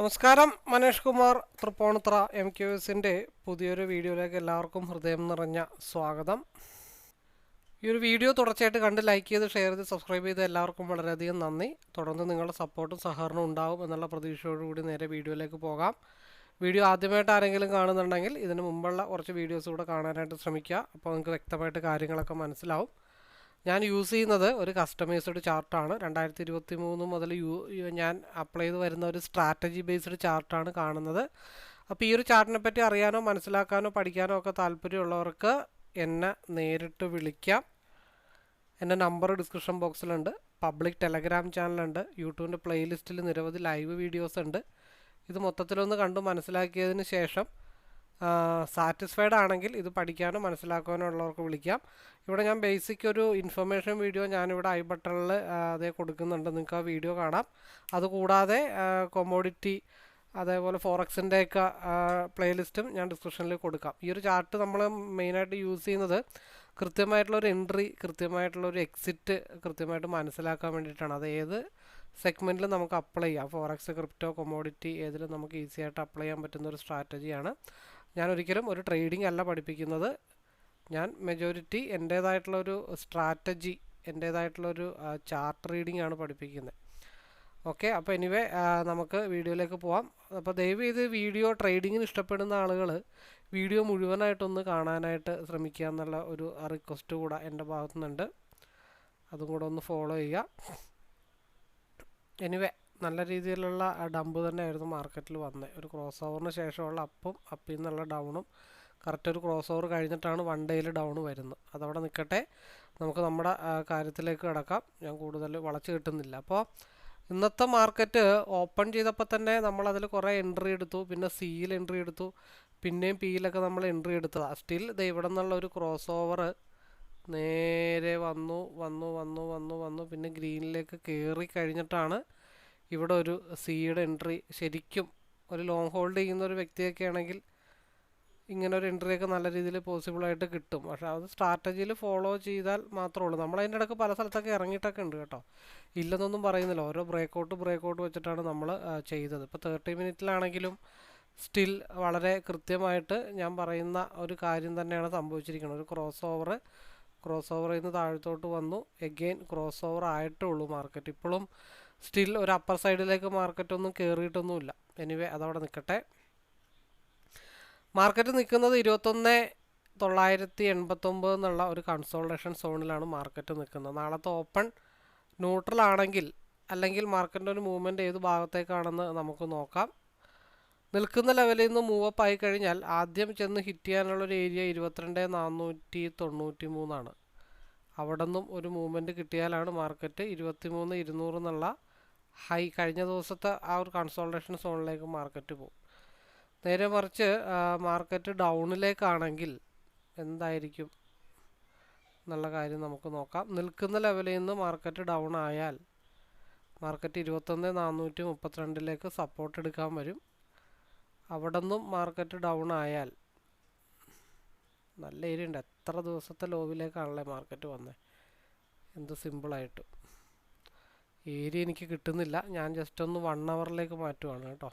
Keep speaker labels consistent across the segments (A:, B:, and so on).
A: നമസ്കാരം Manesh Kumar Tripunithura M Q എസിന്റെ പുതിയൊരു വീഡിയോയിലേക്ക് എല്ലാവർക്കും ഹൃദയം നിറഞ്ഞ സ്വാഗതം. ഈ ഒരു വീഡിയോ തുടർച്ചയായിട്ട് കണ്ട് ലൈക്ക് ചെയ്ത് ഷെയർ ചെയ്ത് സബ്സ്ക്രൈബ് ചെയ്ത് എല്ലാവർക്കും വളരെയധികം നന്ദി. തുടർന്ന് നിങ്ങളുടെ സപ്പോർട്ടും സഹകരണവും ഉണ്ടാവും എന്നുള്ള പ്രതീക്ഷയോടുകൂടി നേരെ വീഡിയോയിലേക്ക് പോകാം. വീഡിയോ ആദ്യമായിട്ട് ആരെങ്കിലും കാണുന്നുണ്ടെങ്കിൽ ഇതിന് മുമ്പുള്ള കുറച്ച് വീഡിയോസ് കൂടെ കാണാനായിട്ട് ശ്രമിക്കുക. അപ്പോൾ നിങ്ങൾക്ക് വ്യക്തമായിട്ട് കാര്യങ്ങളൊക്കെ മനസ്സിലാവും. ഞാൻ യൂസ് ചെയ്യുന്നത് ഒരു കസ്റ്റമൈസ്ഡ് ചാർട്ടാണ്. രണ്ടായിരത്തി ഇരുപത്തി മൂന്ന് മുതൽ യു ഞാൻ അപ്ലൈ ചെയ്ത് വരുന്ന ഒരു സ്ട്രാറ്റജി ബേസ്ഡ് ചാർട്ടാണ് കാണുന്നത്. അപ്പോൾ ഈ ഒരു ചാർട്ടിനെ പറ്റി അറിയാനോ മനസ്സിലാക്കാനോ പഠിക്കാനോ ഒക്കെ താല്പര്യമുള്ളവർക്ക് എന്നെ നേരിട്ട് വിളിക്കാം. എന്റെ നമ്പർ ഡിസ്ക്രിപ്ഷൻ ബോക്സിലുണ്ട്. പബ്ലിക് ടെലഗ്രാം ചാനലുണ്ട്. യൂട്യൂബിന്റെ പ്ലേലിസ്റ്റിൽ നിരവധി ലൈവ് വീഡിയോസ് ഉണ്ട്. ഇത് മൊത്തത്തിലൊന്ന് കണ്ടു മനസ്സിലാക്കിയതിന് ശേഷം സാറ്റിസ്ഫൈഡ് ആണെങ്കിൽ ഇത് പഠിക്കാനും മനസ്സിലാക്കാനും ഉള്ളവർക്ക് വിളിക്കാം. ഇവിടെ ഞാൻ ബേസിക് ഒരു ഇൻഫർമേഷൻ വീഡിയോ ഞാനിവിടെ ഐ ബട്ടണിൽ അതേ കൊടുക്കുന്നുണ്ട്. നിങ്ങൾക്ക് ആ വീഡിയോ കാണാം. അതുകൂടാതെ കൊമോഡിറ്റി അതേപോലെ ഫോറക്സിന്റെയൊക്കെ പ്ലേലിസ്റ്റും ഞാൻ ഡിസ്ക്രിപ്ഷനിൽ കൊടുക്കാം. ഈ ഒരു ചാർട്ട് നമ്മൾ മെയിനായിട്ട് യൂസ് ചെയ്യുന്നത് കൃത്യമായിട്ടുള്ളൊരു എൻട്രി കൃത്യമായിട്ടുള്ളൊരു എക്സിറ്റ് കൃത്യമായിട്ട് മനസ്സിലാക്കാൻ വേണ്ടിയിട്ടാണ്. അത് ഏത് സെഗ്മെന്റിൽ നമുക്ക് അപ്ലൈ ചെയ്യാം. ഫോറക്സ് ക്രിപ്റ്റോ കൊമോഡിറ്റി ഏതിലും നമുക്ക് ഈസി ആയിട്ട് അപ്ലൈ ചെയ്യാൻ പറ്റുന്ന ഒരു സ്ട്രാറ്റജിയാണ് ഞാൻ ഒരിക്കലും ഒരു ട്രേഡിംഗ് അല്ല പഠിപ്പിക്കുന്നത്. ഞാൻ മെജോറിറ്റി എന്റേതായിട്ടുള്ളൊരു സ്ട്രാറ്റജി എന്റേതായിട്ടുള്ളൊരു ചാർട്ട് റീഡിംഗ് ആണ് പഠിപ്പിക്കുന്നത് ഓക്കെ അപ്പോൾ എനിവേ നമുക്ക് വീഡിയോയിലേക്ക് പോവാം. അപ്പോൾ ദയവ് ചെയ്ത് വീഡിയോ ട്രേഡിങ്ങിന് ഇഷ്ടപ്പെടുന്ന ആളുകൾ വീഡിയോ മുഴുവനായിട്ടൊന്ന് കാണാനായിട്ട് ശ്രമിക്കുക എന്നുള്ള ഒരു റിക്വസ്റ്റ് കൂടെ എന്റെ ഭാഗത്തു നിന്നുണ്ട് അതും കൂടെ ഒന്ന് ഫോളോ ചെയ്യുക. എനിവേ നല്ല രീതിയിലുള്ള ഡംപ് തന്നെയായിരുന്നു മാർക്കറ്റിൽ വന്നത് ഒരു ക്രോസ് ഓവറിന് ശേഷമുള്ള അപ്പും അപ്പിൽ നിന്നുള്ള ഡൗണും കറക്റ്റ് ഒരു ക്രോസ് ഓവർ കഴിഞ്ഞിട്ടാണ് വൺ ഡേയിൽ ഡൗൺ വരുന്നത്. അതവിടെ നിൽക്കട്ടെ നമുക്ക് നമ്മുടെ കാര്യത്തിലേക്ക് കിടക്കാം. ഞാൻ കൂടുതൽ വളച്ച് കിട്ടുന്നില്ല. അപ്പോൾ ഇന്നത്തെ മാർക്കറ്റ് ഓപ്പൺ ചെയ്തപ്പോൾ തന്നെ നമ്മളതിൽ കുറേ എൻട്രി എടുത്തു. പിന്നെ സിയിൽ എൻട്രി എടുത്തു. പിന്നെയും പിയിലൊക്കെ നമ്മൾ എൻട്രി എടുത്തതാണ് സ്റ്റിൽ ഇത് ഇവിടെ നിന്നുള്ള ഒരു ക്രോസ് ഓവർ നേരെ വന്നു വന്നു വന്നു വന്നു വന്നു. പിന്നെ ഗ്രീനിലേക്ക് കയറി കഴിഞ്ഞിട്ടാണ് ഇവിടെ ഒരു സിയുടെ എൻട്രി ശരിക്കും ഒരു ലോങ് ഹോൾഡ് ചെയ്യുന്ന ഒരു വ്യക്തിയൊക്കെ ആണെങ്കിൽ ഇങ്ങനെ ഒരു എൻട്രി ഒക്കെ നല്ല രീതിയിൽ പോസിബിൾ ആയിട്ട് കിട്ടും. പക്ഷെ അത് സ്ട്രാറ്റജിയിൽ ഫോളോ ചെയ്താൽ മാത്രമേ ഉള്ളൂ. നമ്മൾ അതിന്റെ ഇടയ്ക്ക് പല സ്ഥലത്തൊക്കെ ഇറങ്ങിയിട്ടൊക്കെ ഉണ്ട് കേട്ടോ. ഇല്ലെന്നൊന്നും പറയുന്നില്ല. ഓരോ ബ്രേക്കൗട്ട് ബ്രേക്കൗട്ട് വെച്ചിട്ടാണ് നമ്മൾ ചെയ്തത്. ഇപ്പോൾ തേർട്ടി മിനിറ്റിലാണെങ്കിലും സ്റ്റിൽ വളരെ കൃത്യമായിട്ട് ഞാൻ പറയുന്ന ഒരു കാര്യം തന്നെയാണ് സംഭവിച്ചിരിക്കുന്നത്. ഒരു ക്രോസ് ഓവർ ക്രോസ് ഓവറിൽ നിന്ന് താഴത്തോട്ട് വന്നു. എഗെയിൻ ക്രോസ് ഓവർ ആയിട്ടേ ഉള്ളൂ മാർക്കറ്റ് ഇപ്പോഴും സ്റ്റിൽ ഒരു അപ്പർ സൈഡിലേക്ക് മാർക്കറ്റ് ഒന്നും കയറിയിട്ടൊന്നുമില്ല എനിവേ അതവിടെ നിൽക്കട്ടെ മാർക്കറ്റ് നിൽക്കുന്നത് ഇരുപത്തൊന്ന് തൊള്ളായിരത്തി എൺപത്തൊമ്പത് എന്നുള്ള ഒരു കൺസോൾട്ടേഷൻ സോണിലാണ് മാർക്കറ്റ് നിൽക്കുന്നത് നാളത്തെ ഓപ്പൺ ന്യൂട്രൽ ആണെങ്കിൽ അല്ലെങ്കിൽ മാർക്കറ്റിന്റെ ഒരു മൂവ്മെന്റ് ഏത് ഭാഗത്തേക്കാണെന്ന് നമുക്ക് നോക്കാം. നിൽക്കുന്ന ലെവലിൽ നിന്ന് മൂവ് അപ്പ് ആയി കഴിഞ്ഞാൽ ആദ്യം ചെന്ന് ഹിറ്റ് ചെയ്യാനുള്ളൊരു ഏരിയ ഇരുപത്തിരണ്ട് നാനൂറ്റി തൊണ്ണൂറ്റി മൂന്നാണ് അവിടെ നിന്നും ഒരു മൂവ്മെന്റ് കിട്ടിയാലാണ് മാർക്കറ്റ് ഇരുപത്തി മൂന്ന് ഇരുന്നൂറ് എന്നുള്ള ഹൈ കഴിഞ്ഞ ദിവസത്തെ ആ ഒരു കൺസോൾട്ടേഷൻ സോണിലേക്ക് മാർക്കറ്റ് പോകും നേരെ മറിച്ച് മാർക്കറ്റ് ഡൗണിലേക്കാണെങ്കിൽ എന്തായിരിക്കും? എന്നുള്ള കാര്യം നമുക്ക് നോക്കാം. നിൽക്കുന്ന ലെവലിൽ നിന്ന് മാർക്കറ്റ് ഡൗൺ ആയാൽ മാർക്കറ്റ് ഇരുപത്തൊന്ന് നാനൂറ്റി മുപ്പത്തിരണ്ടിലേക്ക് സപ്പോർട്ട് എടുക്കാൻ വരും. അവിടെ നിന്നും മാർക്കറ്റ് ഡൗൺ ആയാൽ നല്ല ഏരിയ ഉണ്ട്. എത്ര ദിവസത്തെ ലോവിലേക്കാണല്ലേ മാർക്കറ്റ് വന്നത് എന്ത് സിമ്പിളായിട്ട് ഏരിയ എനിക്ക് കിട്ടുന്നില്ല. ഞാൻ ജസ്റ്റ് ഒന്ന് വൺ അവറിലേക്ക് മാറ്റുവാണ് കേട്ടോ.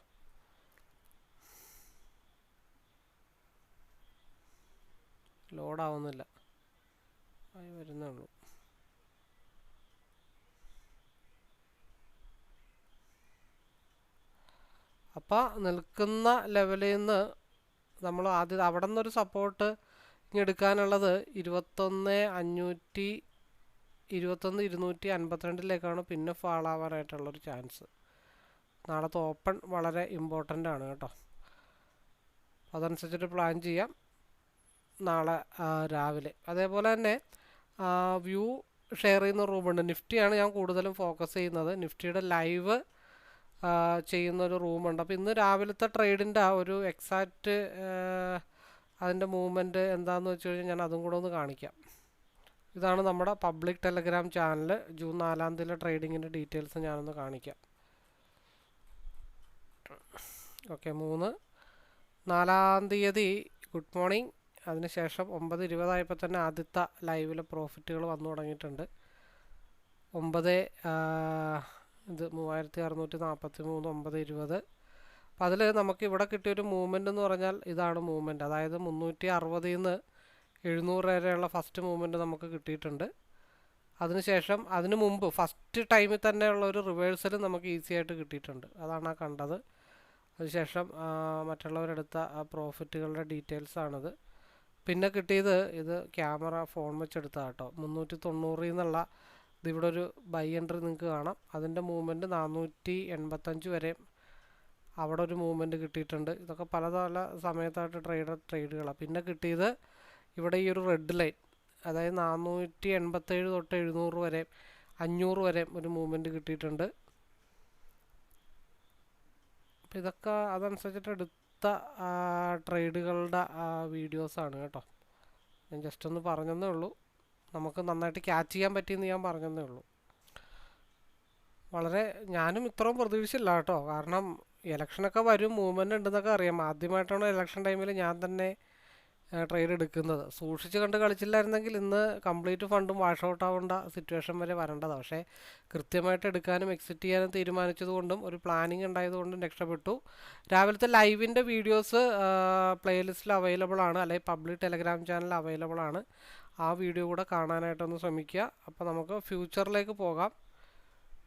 A: ലോഡാവുന്നില്ല ആയി വരുന്നേ ഉള്ളൂ. അപ്പോൾ നിൽക്കുന്ന ലെവലിൽ നിന്ന് നമ്മൾ ആദ്യം അവിടെ നിന്നൊരു സപ്പോർട്ട് ഇങ്ങെടുക്കാനുള്ളത് ഇരുപത്തൊന്ന് അഞ്ഞൂറ്റി ഇരുപത്തൊന്ന് ഇരുന്നൂറ്റി അൻപത്തിരണ്ടിലേക്കാണ് പിന്നെ ഫാളാവാനായിട്ടുള്ളൊരു ചാൻസ് നാളത്തെ ഓപ്പൺ വളരെ ഇമ്പോർട്ടന്റ് ആണ് കേട്ടോ. അതനുസരിച്ചിട്ട് പ്ലാൻ ചെയ്യാം. നാളെ രാവിലെ. അതേപോലെ തന്നെ വ്യൂ ഷെയർ ചെയ്യുന്ന റൂമുണ്ട് നിഫ്റ്റിയാണ് ഞാൻ കൂടുതലും ഫോക്കസ് ചെയ്യുന്നത്. നിഫ്റ്റിയുടെ ലൈവ് ചെയ്യുന്ന ഒരു റൂമുണ്ട് അപ്പോൾ ഇന്ന് രാവിലത്തെ ട്രേഡിന്റെ ആ ഒരു എക്സാക്റ്റ് അതിന്റെ മൂവ്മെന്റ് എന്താണെന്ന് വെച്ച് കഴിഞ്ഞാൽ ഞാൻ അതും കൂടെ ഒന്ന് കാണിക്കാം. ഇതാണ് നമ്മുടെ പബ്ലിക് ടെലഗ്രാം ചാനൽ ജൂൺ നാലാം തീയതിയിലെ ട്രേഡിങ്ങിന്റെ ഡീറ്റെയിൽസ് ഞാനൊന്ന് കാണിക്കാം. ഓക്കെ മൂന്ന്. നാലാം തീയതി ഗുഡ് മോർണിംഗ് അതിനുശേഷം ഒമ്പത് ഇരുപതായപ്പോൾ തന്നെ ആദ്യത്തെ ലൈവിലെ പ്രോഫിറ്റുകൾ വന്നു തുടങ്ങിയിട്ടുണ്ട്. ഒമ്പത് ഇത് മൂവായിരത്തി അറുന്നൂറ്റി നാൽപ്പത്തി മൂന്ന് ഒമ്പത് ഇരുപത്. അപ്പം അതിൽ നമുക്ക് ഇവിടെ കിട്ടിയൊരു മൂവ്മെന്റ് എന്ന് പറഞ്ഞാൽ ഇതാണ് മൂവ്മെന്റ് അതായത് മുന്നൂറ്റി അറുപതിൽ നിന്ന് എഴുന്നൂറ് വരെയുള്ള ഫസ്റ്റ് മൂവ്മെന്റ് നമുക്ക് കിട്ടിയിട്ടുണ്ട്. അതിനുശേഷം അതിന് മുമ്പ് ഫസ്റ്റ് ടൈമിൽ തന്നെയുള്ള ഒരു റിവേഴ്സലും നമുക്ക് ഈസി ആയിട്ട് കിട്ടിയിട്ടുണ്ട്. അതാണ് ആ കണ്ടത്. അതിനുശേഷം മറ്റുള്ളവരെടുത്ത ആ പ്രോഫിറ്റുകളുടെ ഡീറ്റെയിൽസ് ആണിത്. പിന്നെ കിട്ടിയത് ഇത് ക്യാമറ ഫോൺ വെച്ചെടുത്ത കേട്ടോ മുന്നൂറ്റി തൊണ്ണൂറിൽ നിന്നുള്ള ഇതിവിടെ ഒരു ബൈ എൻട്രി നിങ്ങൾക്ക് കാണാം. അതിന്റെ മൂവ്മെന്റ് നാനൂറ്റി എൺപത്തഞ്ച് വരെ അവിടെ ഒരു മൂവ്മെന്റ് കിട്ടിയിട്ടുണ്ട്. ഇതൊക്കെ പല പല സമയത്തായിട്ട് ട്രേഡർ ട്രേഡുകളാണ് പിന്നെ കിട്ടിയത് ഇവിടെ ഈ ഒരു റെഡ് ലൈൻ അതായത് നാനൂറ്റി എൺപത്തേഴ് തൊട്ട് എഴുന്നൂറ് വരെ അഞ്ഞൂറ് വരെ ഒരു മൂവ്മെന്റ് കിട്ടിയിട്ടുണ്ട്. അപ്പോൾ ഇതൊക്കെ അതനുസരിച്ചിട്ട് എടുത്ത ട്രേഡുകളുടെ വീഡിയോസാണ് കേട്ടോ. ഞാൻ ജസ്റ്റ് ഒന്ന് പറഞ്ഞതേ ഉള്ളൂ. നമുക്ക് നന്നായിട്ട് ക്യാച്ച് ചെയ്യാൻ പറ്റിയെന്ന് ഞാൻ പറഞ്ഞതേ ഉള്ളൂ. വളരെ ഞാനും ഇത്രയും പ്രതീക്ഷിച്ചില്ല കേട്ടോ. കാരണം ഇലക്ഷനൊക്കെ വരും മൂവ്മെന്റ് ഉണ്ടെന്നൊക്കെ അറിയാം. ആദ്യമായിട്ടാണ് ഇലക്ഷൻ ടൈമിൽ ഞാൻ തന്നെ ട്രേഡ് എടുക്കുന്നത്. സൂക്ഷിച്ച് കണ്ട് കളിച്ചില്ലായിരുന്നെങ്കിൽ ഇന്ന് കംപ്ലീറ്റ് ഫണ്ടും വാഷ് ഔട്ട് ആവേണ്ട സിറ്റുവേഷൻ വരെ വരേണ്ടതാണ് പക്ഷേ കൃത്യമായിട്ട് എടുക്കാനും എക്സിറ്റ് ചെയ്യാനും തീരുമാനിച്ചതുകൊണ്ടും ഒരു പ്ലാനിങ് ഉണ്ടായതുകൊണ്ടും രക്ഷപ്പെട്ടു. രാവിലത്തെ ലൈവിന്റെ വീഡിയോസ് പ്ലേലിസ്റ്റിൽ അവൈലബിൾ ആണ്. അല്ലെങ്കിൽ പബ്ലിക് ടെലഗ്രാം ചാനൽ അവൈലബിൾ ആണ്. ആ വീഡിയോ കൂടെ കാണാനായിട്ടൊന്ന് ശ്രമിക്കുക. അപ്പോൾ നമുക്ക് ഫ്യൂച്ചറിലേക്ക് പോകാം.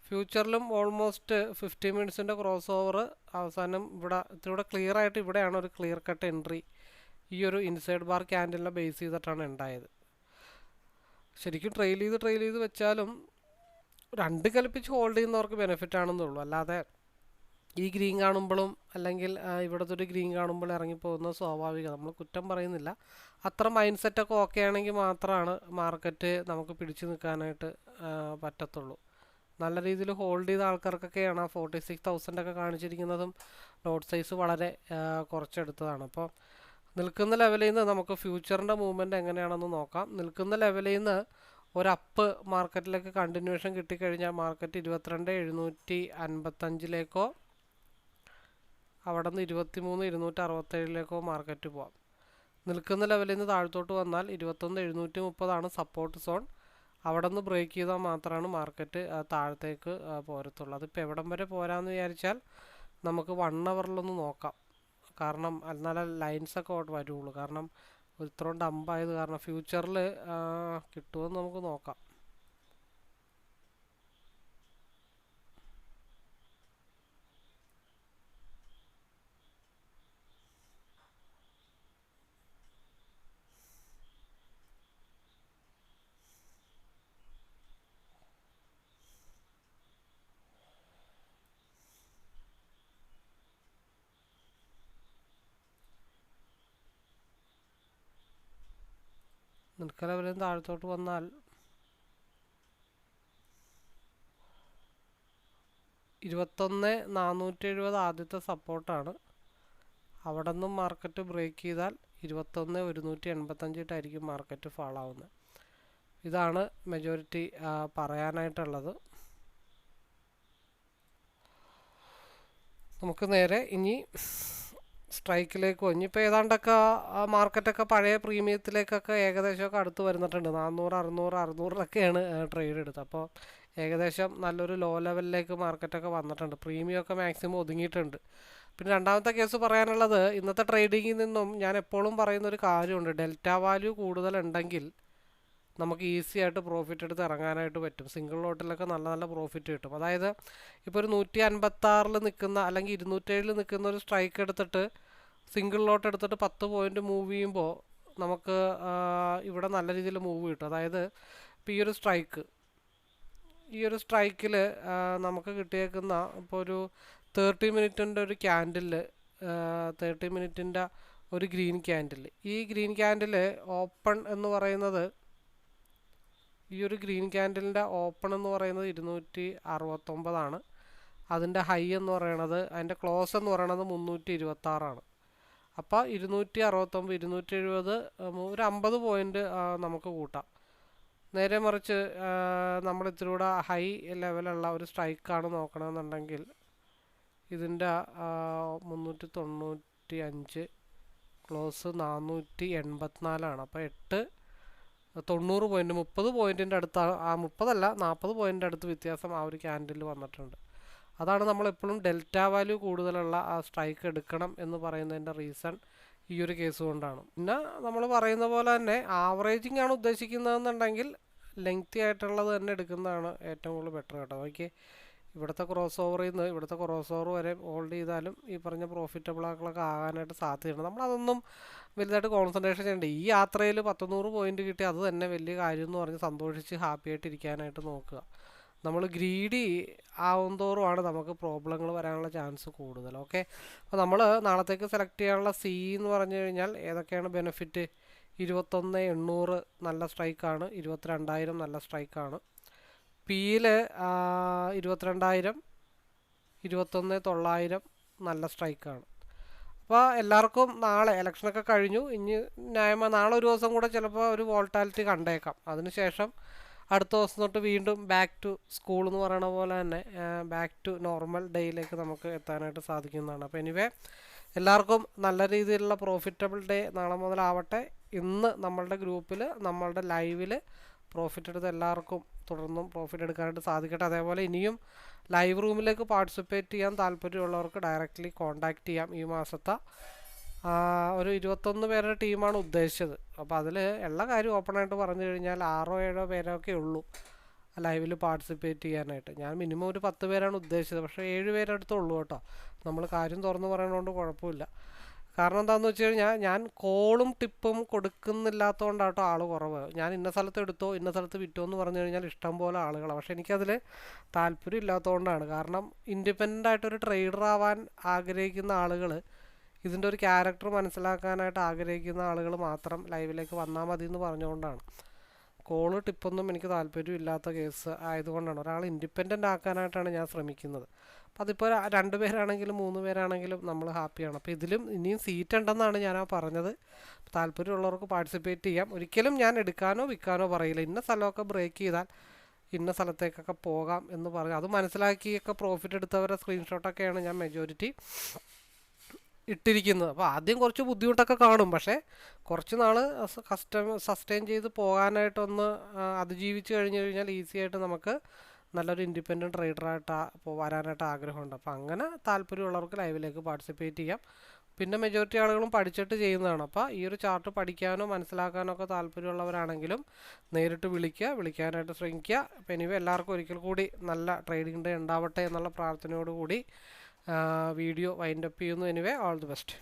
A: ഫ്യൂച്ചറിലും ഓൾമോസ്റ്റ് ഫിഫ്റ്റി മിനിറ്റ്സിന്റെ ക്രോസ് ഓവർ അവസാനം ഇവിടെ ഇത്തിരി ക്ലിയർ ആയിട്ട് ഇവിടെയാണ് ഒരു ക്ലിയർ കട്ട് എൻട്രി ഈ ഒരു ഇൻസൈഡ് ബാർ ക്യാൻഡലിനെ ബേസ് ചെയ്തിട്ടാണ് ഉണ്ടായത് ശരിക്കും ട്രെയിൽ ചെയ്ത് ട്രെയിൽ ചെയ്ത് വെച്ചാലും രണ്ട് കൽപ്പിച്ച് ഹോൾഡ് ചെയ്യുന്നവർക്ക് ബെനിഫിറ്റ് ആണെന്നുള്ളൂ. അല്ലാതെ ഈ ഗ്രീൻ കാണുമ്പോഴും അല്ലെങ്കിൽ ഇവിടുത്തെ ഒരു ഗ്രീൻ കാണുമ്പോൾ പോകുന്ന സ്വാഭാവിക നമ്മൾ കുറ്റം പറയുന്നില്ല. അത്ര മൈൻഡ് സെറ്റൊക്കെ ഓക്കെ ആണെങ്കിൽ മാത്രമാണ് മാർക്കറ്റ് നമുക്ക് പിടിച്ചു നിൽക്കാനായിട്ട് പറ്റത്തുള്ളൂ. നല്ല രീതിയിൽ ഹോൾഡ് ചെയ്ത ആൾക്കാർക്കൊക്കെയാണ് ആ ഫോർട്ടി സിക്സ് തൗസൻഡൊക്കെ കാണിച്ചിരിക്കുന്നതും ലോട്ട് സൈസ് വളരെ കുറച്ചെടുത്തതാണ്. അപ്പോൾ നിൽക്കുന്ന ലെവലിൽ നിന്ന് നമുക്ക് ഫ്യൂച്ചറിന്റെ മൂവ്മെന്റ് എങ്ങനെയാണെന്ന് നോക്കാം. നിൽക്കുന്ന ലെവലിൽ നിന്ന് ഒരു അപ്പ് മാർക്കറ്റിലേക്ക് കണ്ടിന്യൂഷൻ കിട്ടിക്കഴിഞ്ഞാൽ മാർക്കറ്റ് ഇരുപത്തിരണ്ട് എഴുന്നൂറ്റി അൻപത്തഞ്ചിലേക്കോ അവിടെ നിന്ന് ഇരുപത്തി മൂന്ന് ഇരുന്നൂറ്റി അറുപത്തേഴിലേക്കോ മാർക്കറ്റ് പോവാം. നിൽക്കുന്ന ലെവലിൽ നിന്ന് താഴത്തോട്ട് വന്നാൽ ഇരുപത്തൊന്ന് എഴുന്നൂറ്റി മുപ്പതാണ് സപ്പോർട്ട് സോൺ അവിടെ നിന്ന് ബ്രേക്ക് ചെയ്താൽ മാത്രമാണ് മാർക്കറ്റ് താഴത്തേക്ക് പോരത്തുള്ളൂ. അതിപ്പോൾ എവിടം വരെ പോരാന്ന് വിചാരിച്ചാൽ നമുക്ക് വൺ അവറിലൊന്ന് നോക്കാം. കാരണം എന്നാലേ ലൈൻസൊക്കെ വരുള്ളൂ. കാരണം ഇത്രയും അമ്പായത് കാരണം ഫ്യൂച്ചറിൽ കിട്ടുമെന്ന് നമുക്ക് നോക്കാം. നിൽക്ക വലയം താഴത്തോട്ട് വന്നാൽ? ഇരുപത്തൊന്ന് നാനൂറ്റി എഴുപത് ആദ്യത്തെ സപ്പോർട്ടാണ്. അവിടെ നിന്നും മാർക്കറ്റ് ബ്രേക്ക് ചെയ്താൽ ഇരുപത്തൊന്ന് ഒരുന്നൂറ്റി എൺപത്തഞ്ചിട്ടായിരിക്കും മാർക്കറ്റ് ഫാൾ ആവുന്നത് ഇതാണ് മെജോറിറ്റി പറയാനായിട്ടുള്ളത്. നമുക്ക് നേരെ ഇനി സ്ട്രൈക്കിലേക്ക് വന്നു ഇപ്പോൾ ഏതാണ്ടൊക്കെ മാർക്കറ്റൊക്കെ പഴയ പ്രീമിയത്തിലേക്കൊക്കെ ഏകദേശമൊക്കെ അടുത്ത് വരുന്നിട്ടുണ്ട്. നാനൂറ് അറുന്നൂറ് അറുന്നൂറിലൊക്കെയാണ് ട്രേഡ് എടുത്തത്. അപ്പോൾ ഏകദേശം നല്ലൊരു ലോ ലെവലിലേക്ക് മാർക്കറ്റൊക്കെ വന്നിട്ടുണ്ട്. പ്രീമിയമൊക്കെ മാക്സിമം ഒതുങ്ങിയിട്ടുണ്ട്. പിന്നെ രണ്ടാമത്തെ കേസ് പറയാനുള്ളത് ഇന്നത്തെ ട്രേഡിങ്ങിൽ നിന്നും ഞാൻ എപ്പോഴും പറയുന്ന ഒരു കാര്യമുണ്ട്. ഡെൽറ്റ വാല്യൂ കൂടുതലുണ്ടെങ്കിൽ നമുക്ക് ഈസി ആയിട്ട് പ്രോഫിറ്റ് എടുത്ത് ഇറങ്ങാനായിട്ട് പറ്റും. സിംഗിൾ ലോട്ടിലൊക്കെ നല്ല നല്ല പ്രോഫിറ്റ് കിട്ടും. അതായത് ഇപ്പോൾ ഒരു നൂറ്റി അൻപത്താറിൽ നിൽക്കുന്ന അല്ലെങ്കിൽ ഇരുന്നൂറ്റേഴിൽ നിൽക്കുന്ന ഒരു സ്ട്രൈക്ക് എടുത്തിട്ട് സിംഗിൾ ലോട്ട് എടുത്തിട്ട് പത്ത് പോയിന്റ് മൂവ് ചെയ്യുമ്പോൾ നമുക്ക് ഇവിടെ നല്ല രീതിയിൽ മൂവ് കിട്ടും. അതായത് ഇപ്പോൾ ഈ ഒരു സ്ട്രൈക്ക് ഈ ഒരു സ്ട്രൈക്കിൽ നമുക്ക് കിട്ടിയേക്കുന്ന ഇപ്പോൾ ഒരു തേർട്ടി മിനിറ്റിന്റെ ഒരു ക്യാൻഡിൽ തേർട്ടി മിനിറ്റിന്റെ ഒരു ഗ്രീൻ ക്യാൻഡിൽ ഈ ഗ്രീൻ ക്യാൻഡിൽ ഓപ്പൺ എന്ന് പറയുന്നത് ഈ ഒരു ഗ്രീൻ ക്യാൻഡലിന്റെ ഓപ്പൺ എന്ന് പറയുന്നത് ഇരുന്നൂറ്റി അറുപത്തൊമ്പതാണ്. അതിന്റെ ഹൈ എന്ന് പറയണത് അതിന്റെ ക്ലോസ് എന്ന് പറയണത് മുന്നൂറ്റി ഇരുപത്താറാണ്. അപ്പോൾ ഇരുന്നൂറ്റി അറുപത്തൊമ്പത് ഇരുന്നൂറ്റി എഴുപത് ഒരു അമ്പത് പോയിന്റ് നമുക്ക് കൂട്ടാം. നേരെ മറിച്ച് നമ്മൾ ഇത്തിരി ഹൈ ലെവലുള്ള ഒരു സ്ട്രൈക്കാണ് നോക്കണമെന്നുണ്ടെങ്കിൽ ഇതിന്റെ മുന്നൂറ്റി തൊണ്ണൂറ്റി അഞ്ച് ക്ലോസ് നാനൂറ്റി എൺപത്തിനാലാണ്. അപ്പോൾ എട്ട് തൊണ്ണൂറ് പോയിന്റ് മുപ്പത് പോയിന്റിന്റെ അടുത്ത് ആ മുപ്പതല്ല നാൽപ്പത് പോയിന്റിന്റെ അടുത്ത് വ്യത്യാസം ആ ഒരു ക്യാൻഡിൽ വന്നിട്ടുണ്ട്. അതാണ് നമ്മൾ എപ്പോഴും ഡെൽറ്റ വാല്യൂ കൂടുതലുള്ള ആ സ്ട്രൈക്ക് എടുക്കണം എന്ന് പറയുന്നതിന്റെ റീസൺ ഈ ഒരു കേസ് കൊണ്ടാണ്. പിന്നെ നമ്മൾ പറയുന്ന പോലെ തന്നെ ആവറേജിങ് ആണ് ഉദ്ദേശിക്കുന്നതെന്നുണ്ടെങ്കിൽ ലെങ്തി ആയിട്ടുള്ളത് തന്നെ എടുക്കുന്നതാണ് ഏറ്റവും കൂടുതൽ ബെറ്റർ കേട്ടോ. ഓക്കെ ഇവിടുത്തെ ക്രോസ് ഓവറിൽ നിന്ന് ഇവിടുത്തെ ക്രോസ് ഓവർ വരെ ഹോൾഡ് ചെയ്താലും ഈ പറഞ്ഞ പ്രോഫിറ്റബിൾ ആക്കളൊക്കെ ആകാനായിട്ട് സാധ്യതയുണ്ട്. നമ്മളതൊന്നും വലുതായിട്ട് കോൺസെൻട്രേഷൻ ചെയ്യണ്ട. ഈ യാത്രയിൽ പത്തുനൂറ് പോയിന്റ് കിട്ടി അത് തന്നെ വലിയ കാര്യം എന്ന് പറഞ്ഞ് സന്തോഷിച്ച് ഹാപ്പി ആയിട്ട് ഇരിക്കാനായിട്ട് നോക്കുക. നമ്മൾ ഗ്രീഡി ആവും തോറുമാണ് നമുക്ക് പ്രോബ്ലങ്ങൾ വരാനുള്ള ചാൻസ് കൂടുതൽ. ഓക്കെ അപ്പോൾ നമ്മൾ നാളത്തേക്ക് സെലക്ട് ചെയ്യാനുള്ള സി എന്ന് പറഞ്ഞു കഴിഞ്ഞാൽ ഏതൊക്കെയാണ് ബെനിഫിറ്റ് ഇരുപത്തൊന്ന് എണ്ണൂറ് നല്ല സ്ട്രൈക്കാണ് ഇരുപത്തിരണ്ടായിരം നല്ല സ്ട്രൈക്കാണ് പിയിൽ ഇരുപത്തിരണ്ടായിരം ഇരുപത്തൊന്ന് തൊള്ളായിരം നല്ല സ്ട്രൈക്കാണ്. അപ്പോൾ എല്ലാവർക്കും നാളെ ഇലക്ഷനൊക്കെ കഴിഞ്ഞു. ഇനി ന്യായമായി നാളെ ഒരു ദിവസം കൂടെ ചിലപ്പോൾ ഒരു വോൾട്ടാലിറ്റി കണ്ടേക്കാം. അതിനുശേഷം അടുത്ത ദിവസം തൊട്ട് വീണ്ടും ബാക്ക് ടു സ്കൂൾ എന്ന് പറയണ പോലെ തന്നെ ബാക്ക് ടു നോർമൽ ഡേയിലേക്ക് നമുക്ക് എത്താനായിട്ട് സാധിക്കുന്നതാണ്. അപ്പോൾ എനിവേ എല്ലാവർക്കും നല്ല രീതിയിലുള്ള പ്രോഫിറ്റബിൾ ഡേ നാളെ മുതലാവട്ടെ. ഇന്ന് നമ്മളുടെ ഗ്രൂപ്പിൽ നമ്മളുടെ ലൈവിൽ പ്രോഫിറ്റ് എടുത്ത് എല്ലാവർക്കും തുടർന്നും പ്രോഫിറ്റ് എടുക്കാനായിട്ട് സാധിക്കട്ടെ. അതേപോലെ ഇനിയും ലൈവ് റൂമിലേക്ക് പാർട്ടിസിപ്പേറ്റ് ചെയ്യാൻ താല്പര്യമുള്ളവർക്ക് ഡയറക്റ്റ്ലി കോൺടാക്റ്റ് ചെയ്യാം ഈ മാസത്തെ. ഒരു ഇരുപത്തൊന്ന് പേരുടെ ടീമാണ് ഉദ്ദേശിച്ചത്. അപ്പോൾ അതിൽ എല്ലാ കാര്യം ഓപ്പണായിട്ട് പറഞ്ഞു കഴിഞ്ഞാൽ ആറോ ഏഴോ പേരൊക്കെ ഉള്ളൂ ലൈവിൽ പാർട്ടിസിപ്പേറ്റ് ചെയ്യാനായിട്ട്. ഞാൻ മിനിമം ഒരു പത്ത് പേരാണ് ഉദ്ദേശിച്ചത്. പക്ഷേ ഏഴ് പേരടുത്തേ ഉള്ളൂ കേട്ടോ. നമ്മൾ കാര്യം തുറന്ന് പറയണതുകൊണ്ട് കുഴപ്പമില്ല. കാരണം എന്താണെന്ന് വെച്ച് കഴിഞ്ഞാൽ ഞാൻ കോളും ടിപ്പും കൊടുക്കുന്നില്ലാത്തതുകൊണ്ടാട്ടോ ആൾ കുറവ്. ഞാൻ ഇന്ന സ്ഥലത്ത് എടുത്തോ ഇന്ന സ്ഥലത്ത് വിറ്റോ എന്ന് പറഞ്ഞു കഴിഞ്ഞാൽ ഇഷ്ടം പോലെ ആളുകളാണ് പക്ഷേ എനിക്കതിൽ താല്പര്യം ഇല്ലാത്തതുകൊണ്ടാണ് കാരണം ഇൻഡിപെൻഡന്റ് ആയിട്ടൊരു ട്രേഡർ ആവാൻ ആഗ്രഹിക്കുന്ന ആളുകൾ ഇതിന്റെ ഒരു ക്യാരക്ടർ മനസ്സിലാക്കാനായിട്ട് ആഗ്രഹിക്കുന്ന ആളുകൾ മാത്രം ലൈവിലേക്ക് വന്നാൽ മതി എന്ന് പറഞ്ഞുകൊണ്ടാണ് കോൾ ടിപ്പൊന്നും എനിക്ക് താല്പര്യം ഇല്ലാത്ത കേസ് ആയതുകൊണ്ടാണ്. ഒരാൾ ഇൻഡിപെൻഡന്റ് ആക്കാനായിട്ടാണ് ഞാൻ ശ്രമിക്കുന്നത്. അപ്പോൾ അതിപ്പോൾ രണ്ട് പേരാണെങ്കിലും മൂന്ന് പേരാണെങ്കിലും നമ്മൾ ഹാപ്പിയാണ്. അപ്പോൾ ഇതിലും ഇനിയും സീറ്റ് ഉണ്ടെന്നാണ് ഞാൻ ആ പറഞ്ഞത്. താല്പര്യമുള്ളവർക്ക് പാർട്ടിസിപ്പേറ്റ് ചെയ്യാം. ഒരിക്കലും ഞാൻ എടുക്കാനോ വിൽക്കാനോ പറയില്ല. ഇന്ന സ്ഥലമൊക്കെ ബ്രേക്ക് ചെയ്താൽ ഇന്ന സ്ഥലത്തേക്കൊക്കെ പോകാം എന്ന് പറഞ്ഞു അത് മനസ്സിലാക്കിയൊക്കെ പ്രോഫിറ്റ് എടുത്തവരെ സ്ക്രീൻഷോട്ടൊക്കെയാണ് ഞാൻ മെജോറിറ്റി ഇട്ടിരിക്കുന്നത്. അപ്പോൾ ആദ്യം കുറച്ച് ബുദ്ധിമുട്ടൊക്കെ കാണും. പക്ഷേ കുറച്ച് നാൾ കസ്റ്റം സസ്റ്റെയിൻ ചെയ്ത് പോകാനായിട്ടൊന്ന് അതിജീവിച്ച് കഴിഞ്ഞ് കഴിഞ്ഞാൽ ഈസി ആയിട്ട് നമുക്ക് നല്ലൊരു ഇൻഡിപെൻഡന്റ് ട്രേഡറായിട്ട് വരാനായിട്ട് ആഗ്രഹമുണ്ട്. അപ്പോൾ അങ്ങനെ താല്പര്യമുള്ളവർക്ക് ലൈവിലേക്ക് പാർട്ടിസിപ്പേറ്റ് ചെയ്യാം. പിന്നെ മെജോറിറ്റി ആളുകളും പഠിച്ചിട്ട് ചെയ്യുന്നതാണ്. അപ്പോൾ ഈ ഒരു ചാർട്ട് പഠിക്കാനോ മനസ്സിലാക്കാനോ ഒക്കെ താല്പര്യമുള്ളവരാണെങ്കിലും നേരിട്ട് വിളിക്കുക വിളിക്കാനായിട്ട് ശ്രമിക്കുക. അപ്പോൾ എനിവേ എല്ലാവർക്കും ഒരിക്കൽ കൂടി നല്ല ട്രേഡിംഗ് ഡേ ഉണ്ടാവട്ടെ എന്നുള്ള പ്രാർത്ഥനയോടുകൂടി വീഡിയോ വൈൻഡപ്പ് ചെയ്യുന്നു. Anyway all the best